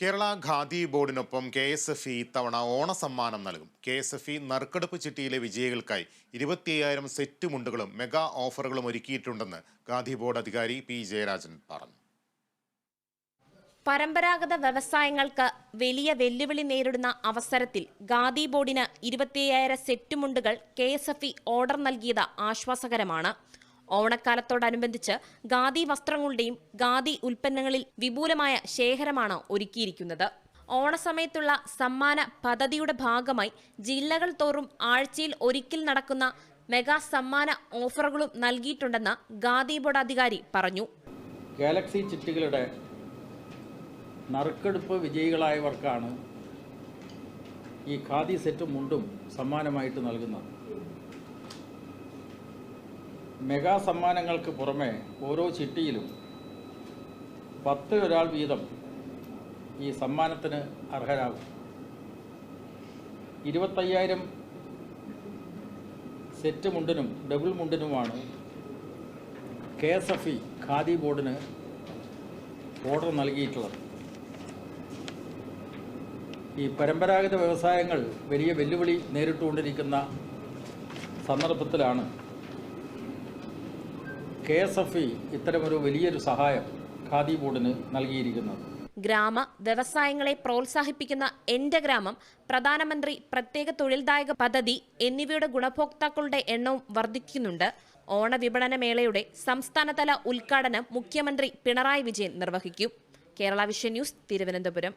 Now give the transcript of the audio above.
കേരള ഖാദി ബോർഡിനൊപ്പം K S F E ഇത്തവണ ഓണസമ്മാനം നൽകും. കെ എസ് എഫ് ഇ നറുക്കെടുപ്പ് ചിട്ടിയിലെ വിജയികൾക്കായി ഇരുപത്തിയ്യായിരം സെറ്റ് മുണ്ടുകളും മെഗാ ഓഫറുകളും ഒരുക്കിയിട്ടുണ്ടെന്ന് ഖാദി ബോർഡ് അധികാരി പി ജയരാജൻ പറഞ്ഞു. പരമ്പരാഗത വ്യവസായങ്ങൾക്ക് വലിയ വെല്ലുവിളി നേരിടുന്ന അവസരത്തിൽ ഖാദി ബോർഡിന് ഇരുപത്തിയ്യായിരം set മുണ്ടുകൾ K S F E order നൽകിയത് ആശ്വാസകരമാണ്. ഓണക്കാലത്തോടനുബന്ധിച്ച് ഖാദി വസ്ത്രങ്ങളുടെയും ഖാദി ഉൽപ്പന്നങ്ങളിൽ വിപുലമായ ശേഖരമാണ് ഒരുക്കിയിരിക്കുന്നത്. ഓണസമയത്തുള്ള സമ്മാന പദ്ധതിയുടെ ഭാഗമായി ജില്ലകൾ തോറും ആഴ്ചയിൽ ഒരിക്കൽ നടക്കുന്ന മെഗാ സമ്മാന ഓഫറുകളും നൽകിയിട്ടുണ്ടെന്ന് ഖാദി ബോർഡ് അധികാരി പറഞ്ഞു. ഗാലക്സി ചിറ്റുകളുടെ നറുക്കെടുപ്പ് വിജയികളായവർക്കാണ് ഈ ഖാദി സെറ്റും മുണ്ടും സമ്മാനമായിട്ട് നൽകുന്നത്. മെഗാ സമ്മാനങ്ങൾക്ക് പുറമെ ഓരോ ചിട്ടിയിലും പത്ത് ഒരാൾ വീതം ഈ സമ്മാനത്തിന് അർഹരാകും. ഇരുപത്തയ്യായിരം സെറ്റ് മുണ്ടിനും double മുണ്ടിനുമാണ് K S F E khadi ബോർഡിന് ഓർഡർ നൽകിയിട്ടുള്ളത്. ഈ പരമ്പരാഗത വ്യവസായങ്ങൾ വലിയ വെല്ലുവിളി നേരിട്ടുകൊണ്ടിരിക്കുന്ന സന്ദർഭത്തിലാണ് കെ എസ് എഫ് ഇ ഇത്തരമൊരു വലിയൊരു സഹായം ഖാദി ബോർഡിന് നൽകിയിരിക്കുന്നത്. ഗ്രാമ വ്യവസായങ്ങളെ പ്രോത്സാഹിപ്പിക്കുന്ന എന്റെ ഗ്രാമം പ്രധാനമന്ത്രി പ്രത്യേക തൊഴിൽദായക പദ്ധതി എന്നിവയുടെ ഗുണഭോക്താക്കളുടെ എണ്ണവും വർദ്ധിക്കുന്നുണ്ട്. ഓണവിപണന മേളയുടെ സംസ്ഥാനതല ഉദ്ഘാടനം മുഖ്യമന്ത്രി പിണറായി വിജയൻ നിർവഹിക്കും. Kerala vision news Thiruvananthapuram.